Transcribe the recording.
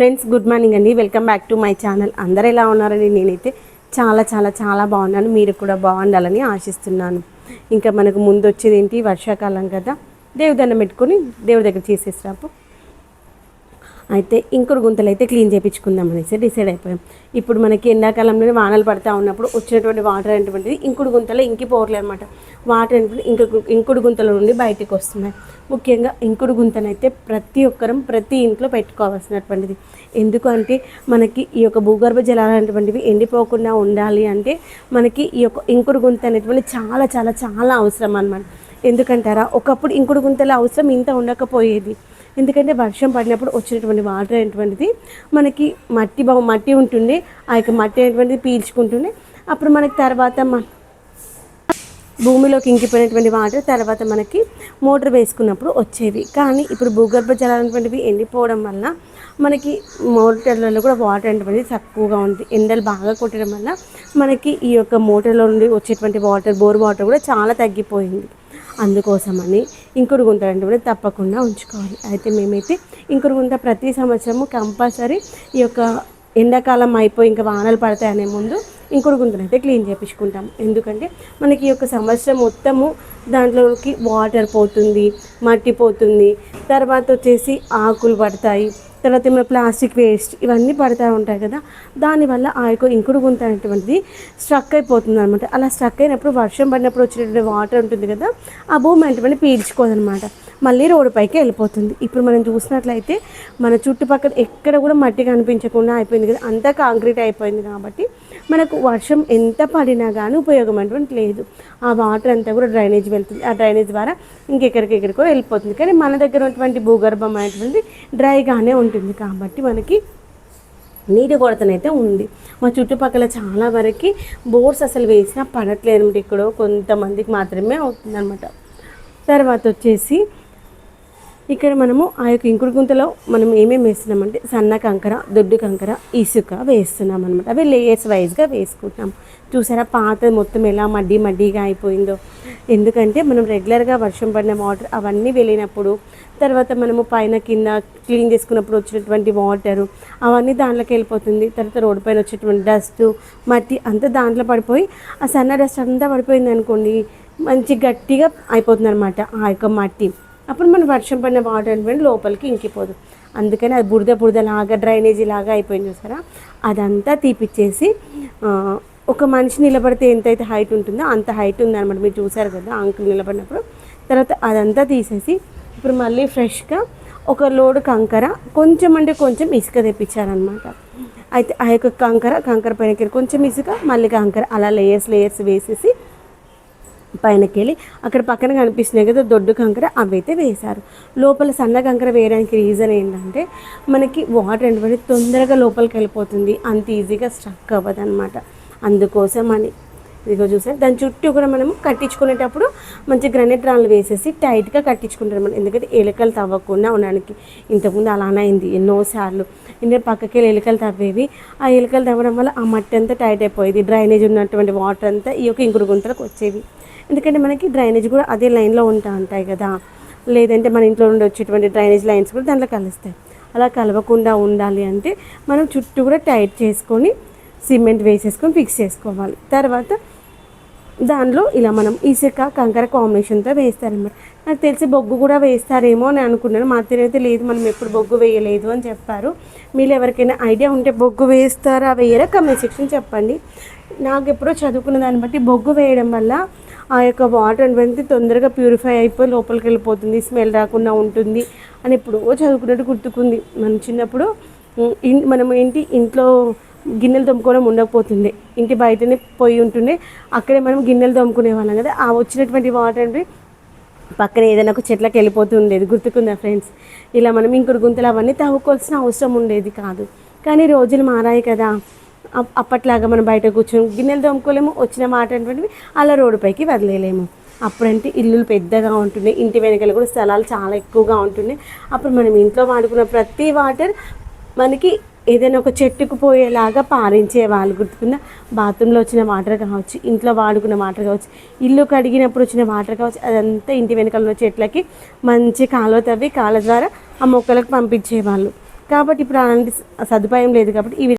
Friends good morning అండి. Welcome back to my channel. అందరు ఎలా ఉన్నారని నేనైతే చాలా చాలా చాలా బాగున్నాను. మీరు కూడా బాగుండాలని ఆశిస్తున్నాను. ఇంకా మనకు ముందు వచ్చేది ఏంటి? వర్షాకాలం కదా. దేవుదండం పెట్టుకొని దేవుడి దగ్గర చేసేసిరాపు అయితే ఇంకుడు గుంతలు అయితే క్లీన్ చేయించుకుందాం అనేసి డిసైడ్ అయిపోయాం. ఇప్పుడు మనకి ఎండాకాలంలోనే వానలు పడతా ఉన్నప్పుడు వచ్చినటువంటి వాటర్ అనేటువంటిది ఇంకుడు గుంతలో ఇంకిపోవట్లేదు అనమాట వాటర్ అనేటువంటి ఇంకుడు ఇంకుడు గుంతల నుండి బయటికి వస్తున్నాయి. ముఖ్యంగా ఇంకుడు గుంతనైతే ప్రతి ఒక్కరం ప్రతి ఇంట్లో పెట్టుకోవాల్సినటువంటిది. ఎందుకు అంటే మనకి ఈ యొక్క భూగర్భ జలాలు అనేటువంటివి ఎండిపోకుండా ఉండాలి అంటే మనకి ఈ యొక్క ఇంకుడు గుంత అనేటువంటి చాలా చాలా చాలా అవసరం అనమాట ఎందుకంటారా? ఒకప్పుడు ఇంకుడు గుంతల అవసరం ఇంత ఉండకపోయేది. ఎందుకంటే వర్షం పడినప్పుడు వచ్చినటువంటి వాటర్ అనేటువంటిది మనకి మట్టి బా మట్టి ఉంటుంది ఆ యొక్క మట్టి అనేటువంటిది పీల్చుకుంటుండే. అప్పుడు మనకి తర్వాత మ భూమిలోకి ఇంకిపోయినటువంటి వాటర్ తర్వాత మనకి మోటార్ వేసుకున్నప్పుడు వచ్చేవి. కానీ ఇప్పుడు భూగర్భ జలాలు అనేటువంటివి ఎండిపోవడం వల్ల మనకి మోటార్లలో కూడా వాటర్ అనేటువంటిది తక్కువగా ఉంది. ఎండలు బాగా కొట్టడం వల్ల మనకి ఈ యొక్క మోటార్లో నుండి వచ్చేటువంటి వాటర్ బోర్ వాటర్ కూడా చాలా తగ్గిపోయింది. అందుకోసమని ఇంకుడు గుంత అంటే తప్పకుండా ఉంచుకోవాలి. అయితే మేమైతే ఇంకుడు గుంత ప్రతి సంవత్సరము కంపల్సరీ ఈ యొక్క ఎండాకాలం అయిపోయి ఇంకా వానలు పడతాయనే ముందు ఇంకుడు గుంతను అయితే క్లీన్ చేయించుకుంటాం ఎందుకంటే మనకి ఈ యొక్క సంవత్సరం మొత్తము దాంట్లోకి వాటర్ పోతుంది మట్టి పోతుంది. తర్వాత వచ్చేసి ఆకులు పడతాయి. తర్వాత ఏమైనా ప్లాస్టిక్ వేస్ట్ ఇవన్నీ పడతా ఉంటాయి కదా దానివల్ల ఆ యొక్క ఇంకుడు గుంత అనేటువంటిది స్ట్రక్ అయిపోతుంది అనమాట అలా స్ట్రక్ అయినప్పుడు వర్షం పడినప్పుడు వచ్చినటువంటి వాటర్ ఉంటుంది కదా ఆ భూమి అనేటువంటి పీల్చుకోదనమాట మళ్ళీ రోడ్డు పైకి వెళ్ళిపోతుంది. ఇప్పుడు మనం చూసినట్లయితే మన చుట్టుపక్కల ఎక్కడ కూడా మట్టి కనిపించకుండా అయిపోయింది కదా అంతా కాంక్రీట్ అయిపోయింది కాబట్టి మనకు వర్షం ఎంత పడినా కానీ ఉపయోగం అటువంటి లేదు. ఆ వాటర్ అంతా కూడా డ్రైనేజ్ వెళ్తుంది. ఆ డ్రైనేజ్ ద్వారా ఇంకెక్కడికి ఎక్కడికో వెళ్ళిపోతుంది. కానీ మన దగ్గర ఉన్నటువంటి భూగర్భం అనేటువంటిది డ్రైగానే ఉంటుంది. కాబట్టి మనకి నీటి కొరతనైతే ఉంది. మా చుట్టుపక్కల చాలా వరకు బోర్స్ అసలు వేసినా పడట్లేదు అనమాట ఇక్కడ కొంతమందికి మాత్రమే అవుతుందన్నమాట. తర్వాత వచ్చేసి ఇక్కడ మనము ఆ యొక్క ఇంకుడు గుంతలో మనం ఏమేమి వేస్తున్నామంటే సన్న కంకర దొడ్డు కంకర ఇసుక వేస్తున్నాం అనమాట అవి లేయర్స్ వైజ్గా వేసుకుంటాం. చూసారా పాత మొత్తం ఎలా మడ్డి మడ్డీగా అయిపోయిందో. ఎందుకంటే మనం రెగ్యులర్గా వర్షం పడిన వాటర్ అవన్నీ వెళ్ళినప్పుడు తర్వాత మనము పైన కింద క్లీన్ చేసుకున్నప్పుడు వచ్చినటువంటి వాటరు అవన్నీ దాంట్లోకి వెళ్ళిపోతుంది. తర్వాత రోడ్డు పైన వచ్చేటువంటి డస్ట్ మట్టి అంతా దాంట్లో పడిపోయి ఆ సన్న డస్ట్ అంతా పడిపోయింది అనుకోండి మంచి గట్టిగా అయిపోతుంది అనమాట ఆ యొక్క మట్టి. అప్పుడు మనం వర్షం పడిన వాటర్ అనేటువంటి లోపలికి ఇంకిపోదు. అందుకని అది బురద బురద లాగా డ్రైనేజీ లాగా అయిపోయింది చూసారా? అదంతా తీపిచ్చేసి ఒక మనిషి నిలబడితే ఎంతైతే హైట్ ఉంటుందో అంత హైట్ ఉందన్నమాట. మీరు చూసారు కదా అంకుల్ నిలబడినప్పుడు. తర్వాత అదంతా తీసేసి ఇప్పుడు మళ్ళీ ఫ్రెష్గా ఒక లోడు కంకర కొంచెం అంటే కొంచెం ఇసుక తెప్పించారనమాట అయితే ఆ యొక్క కంకర కంకర పైన కొంచెం ఇసుక మళ్ళీ కంకర అలా లేయర్స్ లేయర్స్ వేసేసి పైనకి వెళ్ళి అక్కడ పక్కన కనిపిస్తున్నాయి కదా దొడ్డు కంకర అవైతే వేశారు. లోపల సన్న కంకర వేయడానికి రీజన్ ఏంటంటే మనకి వాటర్ అనేటువంటి తొందరగా లోపలికి వెళ్ళిపోతుంది. అంత ఈజీగా స్ట్రక్ అవ్వదు అనమాట అందుకోసం అని ఇదిగో చూసారు? దాని చుట్టూ కూడా మనము కట్టించుకునేటప్పుడు మంచి గ్రనైట్ రాళ్ళు వేసేసి టైట్గా కట్టించుకుంటారు మనం. ఎందుకంటే ఎలుకలు తవ్వకుండా ఉండడానికి ఇంతకుముందు అలానే అయింది. ఎన్నోసార్లు ఎందుకంటే పక్కకి ఎలుకలు తవ్వేవి. ఆ ఎలుకలు తవ్వడం వల్ల ఆ మట్టి అంతా టైట్ అయిపోయేది. డ్రైనేజ్ ఉన్నటువంటి వాటర్ అంతా ఈ యొక్క ఇంకుడు గుంతలకు వచ్చేవి. ఎందుకంటే మనకి డ్రైనేజ్ కూడా అదే లైన్లో ఉంటా ఉంటాయి కదా. లేదంటే మన ఇంట్లో నుండి వచ్చేటువంటి డ్రైనేజ్ లైన్స్ కూడా దాంట్లో కలుస్తాయి. అలా కలవకుండా ఉండాలి అంటే మనం చుట్టూ కూడా టైట్ చేసుకొని సిమెంట్ వేసేసుకొని ఫిక్స్ చేసుకోవాలి. తర్వాత దానిలో ఇలా మనం ఇసుక కంకర కాంబినేషన్తో వేస్తారనమాట నాకు తెలిసి బొగ్గు కూడా వేస్తారేమో అని అనుకున్నాను. మా అయితే లేదు మనం ఎప్పుడు బొగ్గు వేయలేదు అని చెప్పారు. మీరు ఎవరికైనా ఐడియా ఉంటే బొగ్గు వేస్తారా వేయరా? కమెంట్ సెక్షన్ చెప్పండి. నాకు ఎప్పుడో చదువుకున్న దాన్ని బట్టి బొగ్గు వేయడం వల్ల ఆ యొక్క వాటర్ అనేది తొందరగా ప్యూరిఫై అయిపోయి లోపలికి వెళ్ళిపోతుంది. స్మెల్ రాకుండా ఉంటుంది అని ఎప్పుడో చదువుకున్నట్టు గుర్తుకుంది. మనం చిన్నప్పుడు ఇన్- మనం ఏంటి ఇంట్లో గిన్నెలు తోముకోవడం ఉండకపోతుండే. ఇంటి బయటనే పొయ్యి ఉంటుండే. అక్కడే మనం గిన్నెలు తోముకునే వాళ్ళం కదా. ఆ వచ్చినటువంటి వాటర్ అంటే పక్కన ఏదైనా ఒక చెట్లకి వెళ్ళిపోతూ ఉండేది. గుర్తుకుందా ఫ్రెండ్స్? ఇలా మనం ఇంకొకటి గుంతలు అవన్నీ తవ్వుకోవాల్సిన అవసరం ఉండేది కాదు. కానీ రోజులు మారాయి కదా. అప్- అప్పట్లాగా మనం బయట కూర్చొని గిన్నెలు తోముకోలేము వచ్చిన మాట అనేటువంటివి అలా రోడ్డుపైకి వదిలేయలేము. అప్పుడంటే ఇల్లులు పెద్దగా ఉంటుండే. ఇంటి వెనకాల కూడా స్థలాలు చాలా ఎక్కువగా ఉంటుండే. అప్పుడు మనం ఇంట్లో వాడుకున్న ప్రతి వాటర్ మనకి ఏదైనా ఒక చెట్టుకు పోయేలాగా పారించే వాళ్ళు గుర్తుకున్న బాత్రూంలో వచ్చిన వాటర్ కావచ్చు ఇంట్లో వాడుకున్న వాటర్ కావచ్చు ఇల్లు కడిగినప్పుడు వచ్చిన వాటర్ కావచ్చు అదంతా ఇంటి వెనకాల ఉన్న చెట్లకి మంచి కాలువ తవ్వి కాళ్ళ ద్వారా ఆ మొక్కలకు పంపించేవాళ్ళు. కాబట్టి ఇప్పుడు అలాంటి సదుపాయం లేదు కాబట్టి ఇవి